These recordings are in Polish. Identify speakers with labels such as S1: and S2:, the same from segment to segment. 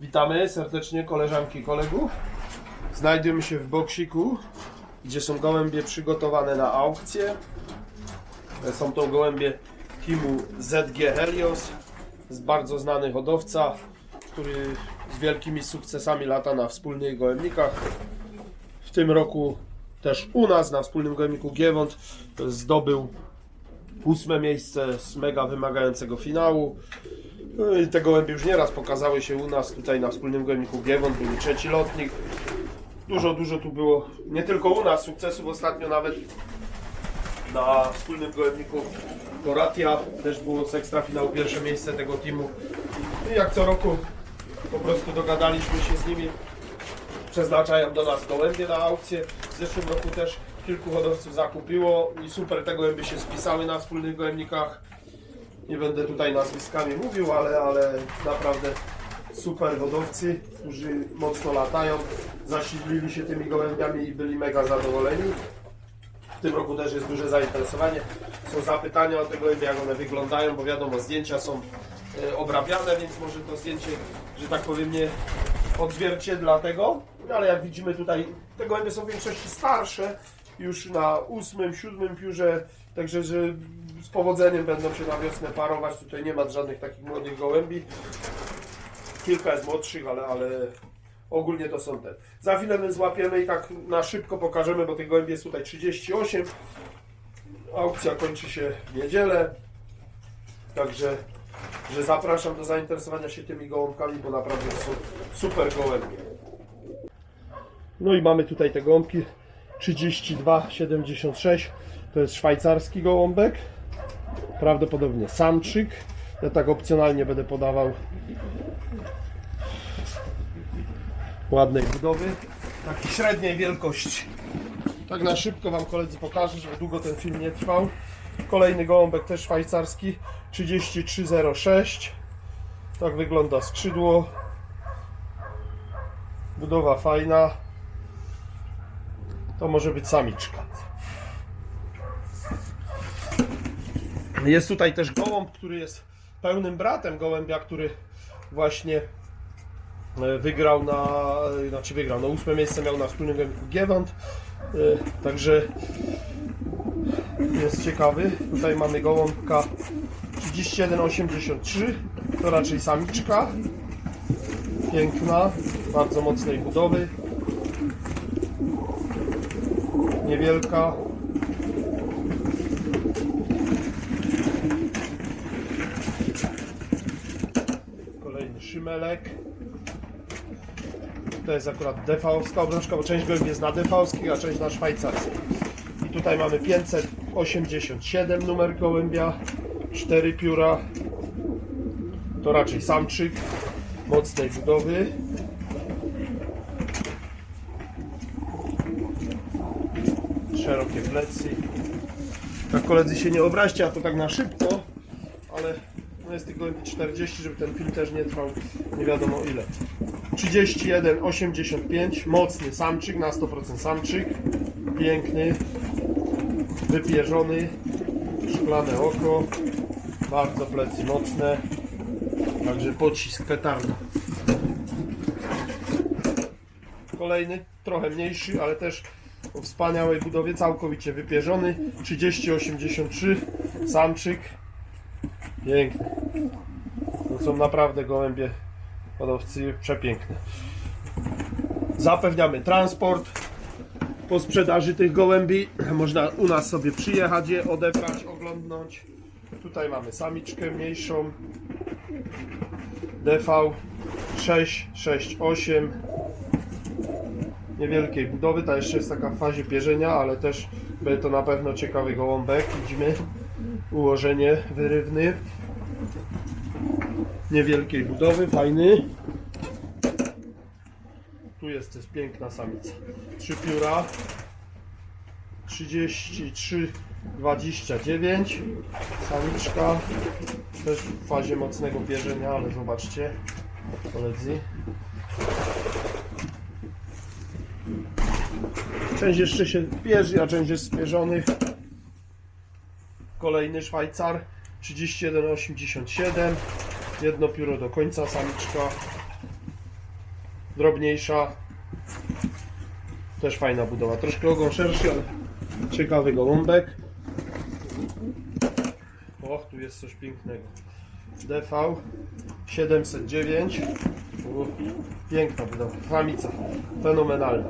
S1: Witamy serdecznie koleżanki i kolegów. Znajdujemy się w boksiku, gdzie są gołębie przygotowane na aukcję. Są to gołębie teamu ZG Helios, z bardzo znany hodowca, który z wielkimi sukcesami lata na wspólnych gołębnikach. W tym roku też u nas na wspólnym gołębniku Giewont zdobył ósme miejsce z mega wymagającego finału. No i te gołębie już nieraz pokazały się u nas tutaj na wspólnym gołębniku Giewont, był trzeci lotnik. Dużo, dużo tu było, nie tylko u nas, sukcesów ostatnio nawet na wspólnym gołębniku Koratia też było z ekstrafinału pierwsze miejsce tego teamu. I jak co roku po prostu dogadaliśmy się z nimi, przeznaczają do nas gołębie na aukcję. W zeszłym roku też kilku hodowców zakupiło i super te gołębie się spisały na wspólnych gołębnikach. Nie będę tutaj nazwiskami mówił, ale, ale naprawdę super hodowcy, którzy mocno latają, zasilili się tymi gołębiami i byli mega zadowoleni. W tym roku też jest duże zainteresowanie. Są zapytania o te gołębie, jak one wyglądają, bo wiadomo, zdjęcia są e, obrabiane, więc może to zdjęcie, że tak powiem, nie odzwierciedla tego. Ale jak widzimy tutaj, te gołębie są w większości starsze, już na ósmym, siódmym piórze, także że z powodzeniem będą się na wiosnę parować. Tutaj nie ma żadnych takich młodych gołębi. Kilka jest młodszych, ale, ale ogólnie to są te. Za chwilę my złapiemy i tak na szybko pokażemy, bo tych gołębi jest tutaj 38. Aukcja kończy się w niedzielę. Także że zapraszam do zainteresowania się tymi gołąbkami, bo naprawdę są super gołębie. No i mamy tutaj te gołąbki 3276. To jest szwajcarski gołąbek. Prawdopodobnie samczyk. Ja tak opcjonalnie będę podawał ładnej budowy. Taki średniej wielkości. Tak na szybko Wam koledzy pokażę, żeby długo ten film nie trwał. Kolejny gołąbek też szwajcarski 3306. Tak wygląda skrzydło. Budowa fajna. To może być samiczka. Jest tutaj też gołąb, który jest pełnym bratem gołębia, który właśnie e, wygrał na, e, znaczy wygrał, no ósme miejsce miał na wspólnym gołębiku Giewont. E, Także jest ciekawy. Tutaj mamy gołąbka 3183, to raczej samiczka. Piękna, bardzo mocnej budowy. Niewielka. Kolejny szymelek. To jest akurat DV-owska obrączka, bo część gołębi jest na DV-owskich, a część na szwajcarskich. I tutaj mamy 587 numer gołębia, 4 pióra. To raczej samczyk mocnej budowy. Szerokie plecy. Tak koledzy się nie obraźcie, a to tak na szybko, ale no jest tych gołębi 40, żeby ten film też nie trwał nie wiadomo ile. 31,85, mocny samczyk, na 100% samczyk, piękny, wypierzony, szklane oko, bardzo plecy mocne, także pocisk petarda. Kolejny, trochę mniejszy, ale też o wspaniałej budowie, całkowicie wypierzony, 30,83, samczyk, piękny. To są naprawdę gołębie hodowcy przepiękne. Zapewniamy transport po sprzedaży tych gołębi. Można u nas sobie przyjechać je, odebrać, oglądnąć. Tutaj mamy samiczkę mniejszą. DV 668 niewielkiej budowy. Ta jeszcze jest taka w fazie pierzenia, ale też będzie to na pewno ciekawy gołąbek. Widzimy ułożenie wyrywny niewielkiej budowy, fajny. Tu jest też piękna samica. Trzy pióra. 33, 29. Samiczka. Też w fazie mocnego pierzenia, ale zobaczcie, koledzy. Część jeszcze się pierzy, a część jest spierzony. Kolejny Szwajcar 31,87. Jedno pióro do końca, samiczka. drobniejsza. Też fajna budowa. Troszkę ogon szerszy, ale ciekawy gołąbek. Och, tu jest coś pięknego. DV 709. U, piękna budowa. Samica. Fenomenalna.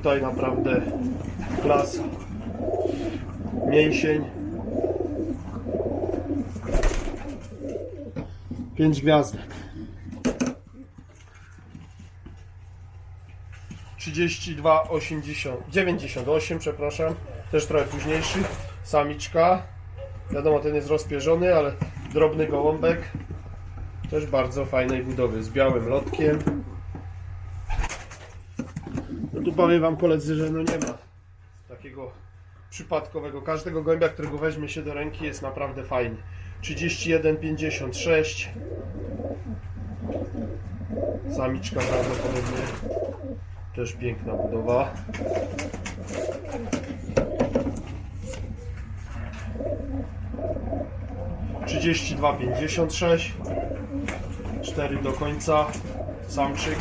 S1: Tutaj naprawdę klasa. Mięsień. 5 gwiazdek. 32, 80, 98, przepraszam. Też trochę późniejszy. Samiczka. Wiadomo, ten jest rozpierzony, ale drobny gołąbek. Też bardzo fajnej budowy, z białym lotkiem. Tu powiem wam koledzy, że no nie ma takiego przypadkowego. Każdego gołębia, którego weźmie się do ręki jest naprawdę fajny. 31,56 Samiczka prawdopodobnie też piękna budowa. Trzydzieści dwa pięćdziesiąt sześć cztery do końca samczyk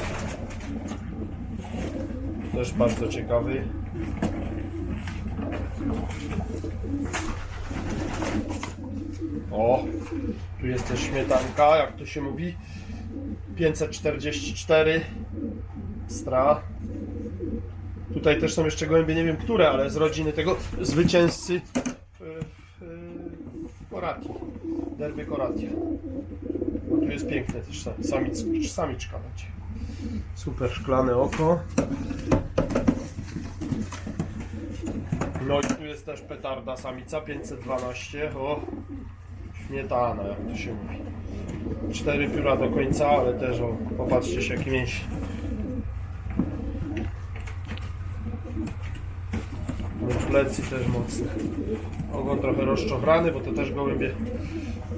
S1: też bardzo ciekawy o tu jest też śmietanka jak to się mówi 544 Stra. Tutaj też są jeszcze gołębie, nie wiem które, ale z rodziny tego zwycięzcy w, w Korati. Derby Koratia. Tu jest piękne też sa- samic, samiczka będzie. Super szklane oko. No i tu jest też petarda samica 512. O, śmietana, jak to się mówi. Cztery pióra do końca, ale też o, popatrzcie się jaki mięsień. Plecy też mocne. Ogon trochę rozczochrany, bo to też gołębie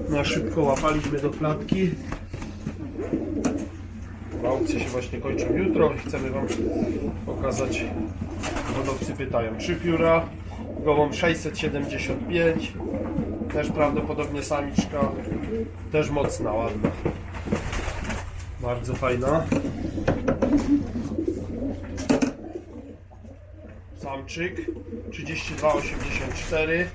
S1: na szybko łapaliśmy do klatki. Aukcje się właśnie kończą jutro i chcemy Wam pokazać, hodowcy pytają, trzy pióra, gołąb 675, też prawdopodobnie samiczka, też mocna, ładna. Bardzo fajna. Samczyk 32,84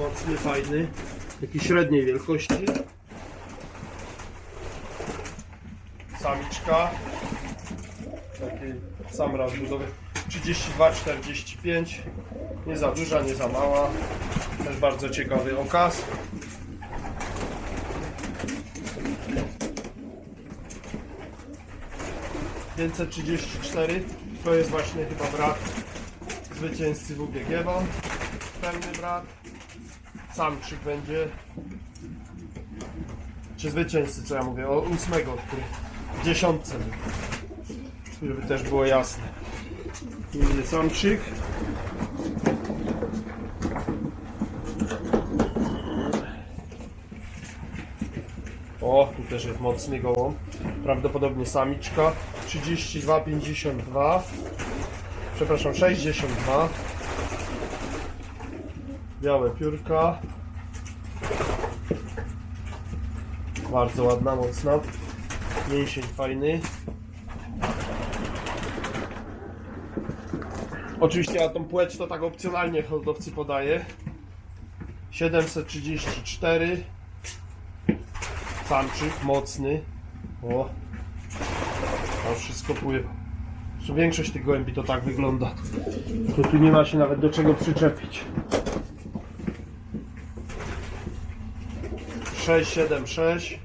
S1: Mocny, fajny, taki średniej wielkości. Samiczka, taki sam raz budowy. 32,45 nie za duża, nie za mała. Też bardzo ciekawy okaz. Pięćset trzydzieści cztery. To jest właśnie chyba brat zwycięzcy WGG Wam. Pełny brat samczyk będzie czy zwycięzcy co ja mówię o ósmego który w dziesiątce żeby też było jasne. Inny samczyk. O, tu też jest mocny gołąb. Prawdopodobnie samiczka. 32,52. Przepraszam, 62. Białe piórka. Bardzo ładna, mocna. Mięsień fajny. Oczywiście ja tą płeć to tak opcjonalnie hodowcy podaje. 734 Samczyk mocny. O. To wszystko pływa. Zresztą większość tych gołębi to tak wygląda. To tu nie ma się nawet do czego przyczepić. 676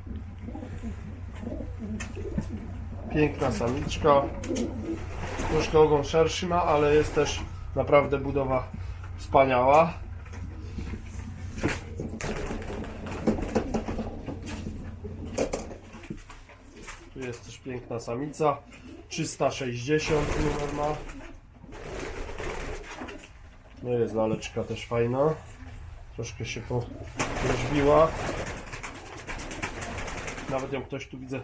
S1: Piękna samiczka. Troszkę ogon szerszy ma, ale jest też naprawdę budowa wspaniała. Tu jest też piękna samica. 360 numer ma. No jest laleczka też fajna. Troszkę się porozbiła. Nawet ją ktoś tu widzę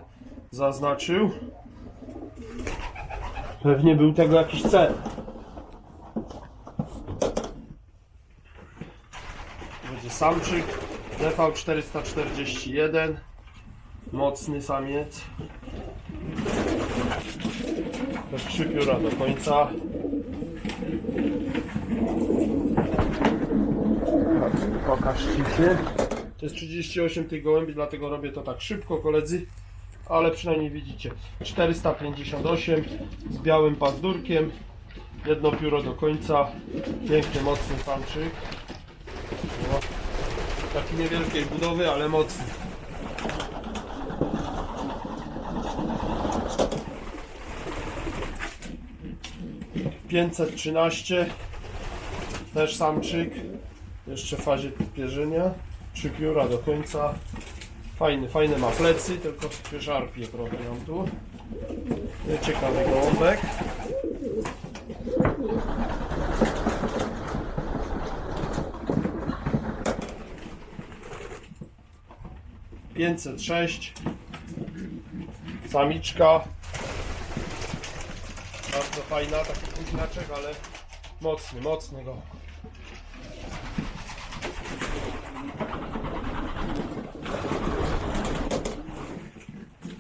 S1: zaznaczył. Pewnie był tego jakiś cel. będzie samczyk DV441 mocny samiec też trzy pióra do końca pokaż cichy to jest 38 tych gołębi dlatego robię to tak szybko koledzy. Ale przynajmniej widzicie. 458 z białym pazdurkiem jedno pióro do końca. Piękny mocny samczyk o, taki niewielkiej budowy ale mocny. 513 też samczyk jeszcze w fazie pierzenia trzy pióra do końca. Fajny, fajne ma plecy tylko się szarpie trochę ją tu. Ciekawy gołąbek. Pięćset sześć. Samiczka. Bardzo fajna, taki późniaczek, ale mocny, mocny go.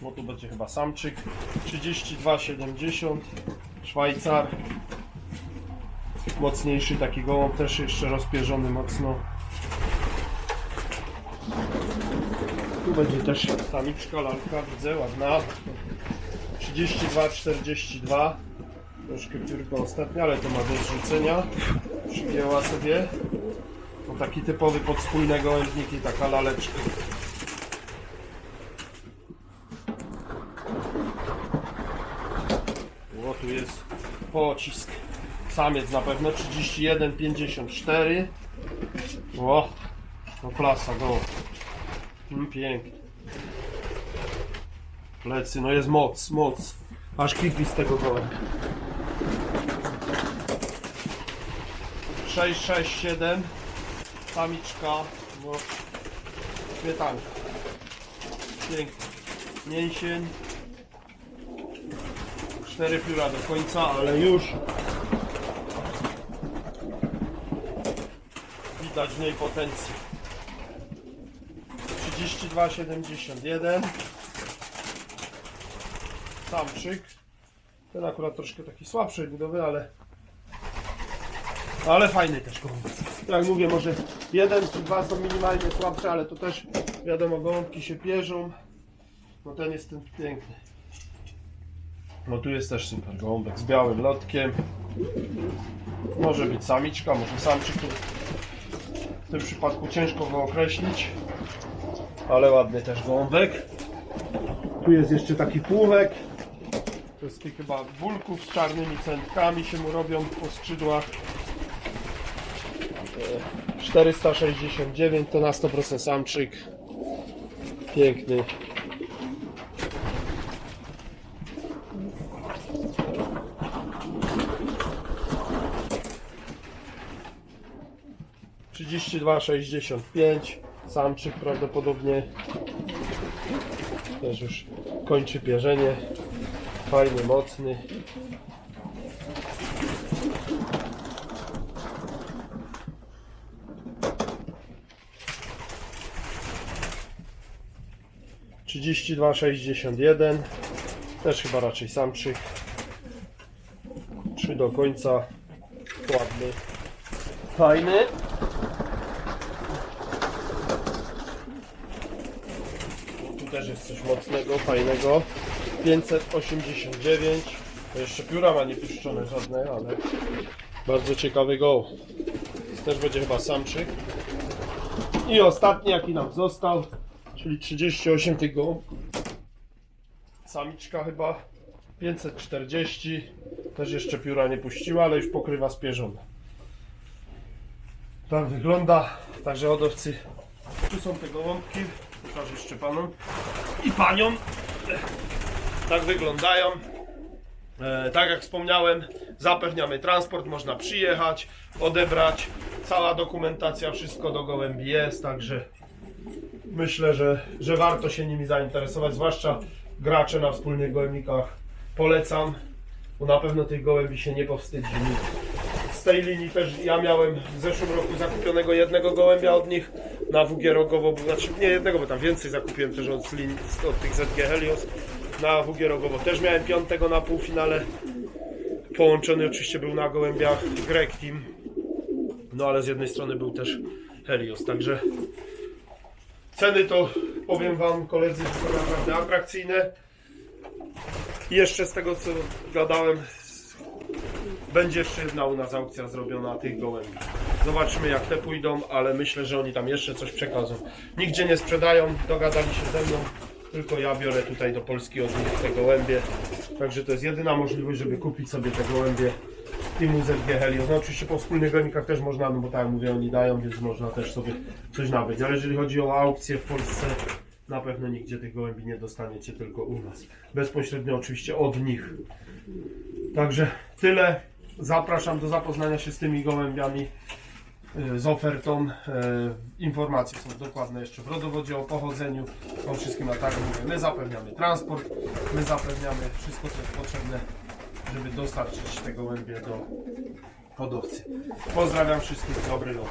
S1: No tu będzie chyba samczyk. 32,70 Szwajcar. Mocniejszy taki gołąb, też jeszcze rozpierzony mocno. Tu będzie też samiczka, lalka, widzę, ładna. 32,42 Troszkę piórko ostatnie, ale to ma do zrzucenia. Przygięła sobie. To taki typowy podspójny gołębnik i taka laleczka. O, tu jest pocisk. Samiec na pewno 31,54. O, to klasa go. Mm, pięknie. Plecy, no jest moc, moc. Aż kipi z tego gołębia. 6, 6, 7 Samiczka no, Śmietanka Pięknie Mięsień Cztery pióra do końca, ale już Widać w niej potencjał 32,71 Samczyk Ten akurat troszkę taki słabszy budowy, ale ale fajny też gołąb. Jak mówię, może jeden czy dwa są minimalnie słabsze, ale to też wiadomo, gołąbki się pierzą. No ten jest ten piękny. No tu jest też super gołąbek z białym lotkiem. Może być samiczka, może samczyk. W tym przypadku ciężko go określić. Ale ładny też gołąbek. Tu jest jeszcze taki półek. To jest chyba bulków z czarnymi centkami się mu robią po skrzydłach. 469 to na 100% samczyk. Piękny. Trzydzieści dwa sześćdziesiąt pięć. Samczyk prawdopodobnie też już kończy pierzenie. Fajny, mocny. Trzydzieści dwa sześćdziesiąt jeden. Też chyba raczej samczyk. Trzy do końca. Ładny. Fajny tu też jest coś mocnego, fajnego. 589 to jeszcze pióra ma nie puszczone żadne, ale bardzo ciekawy goł też będzie chyba samczyk. I ostatni jaki nam został czyli 38 tych samiczka chyba. 540 też jeszcze pióra nie puściła, ale już pokrywa spierzona tak wygląda. Także hodowcy. Tu są te gołąbki. Pokażę jeszcze panom i paniom tak wyglądają. E, tak jak wspomniałem, zapewniamy transport, można przyjechać, odebrać. Cała dokumentacja, wszystko do gołębi jest, także myślę, że, że warto się nimi zainteresować, zwłaszcza gracze na wspólnych gołębnikach. Polecam, bo na pewno tych gołębi się nie powstydzi. Z tej linii też ja miałem w zeszłym roku zakupionego jednego gołębia od nich na WG Rogowo, znaczy nie jednego, bo tam więcej zakupiłem też od, linii, od tych ZG Helios. Na WG Rogowo też miałem piątego na półfinale. Połączony oczywiście był na gołębiach Greg Team. No ale z jednej strony był też Helios, także ceny to powiem wam koledzy są naprawdę atrakcyjne. I jeszcze z tego co gadałem będzie jeszcze jedna u nas aukcja zrobiona tych gołębi. Zobaczymy jak te pójdą, ale myślę, że oni tam jeszcze coś przekażą. Nigdzie nie sprzedają, dogadali się ze mną. Tylko ja biorę tutaj do Polski od nich te gołębie. Także to jest jedyna możliwość, żeby kupić sobie te gołębie Timu ZG Helios. No oczywiście po wspólnych gołębnikach też można, no bo tak jak mówię, oni dają, więc można też sobie coś nabyć. Ale jeżeli chodzi o aukcje w Polsce, na pewno nigdzie tych gołębi nie dostaniecie, tylko u nas. Bezpośrednio oczywiście od nich. Także tyle. Zapraszam do zapoznania się z tymi gołębiami, y, z ofertą. E, Informacje są dokładne jeszcze w rodowodzie o pochodzeniu, o wszystkim, a tak mówię, my zapewniamy transport, my zapewniamy wszystko, co jest potrzebne, żeby dostarczyć te gołębie do hodowcy. Pozdrawiam wszystkich, dobry lot.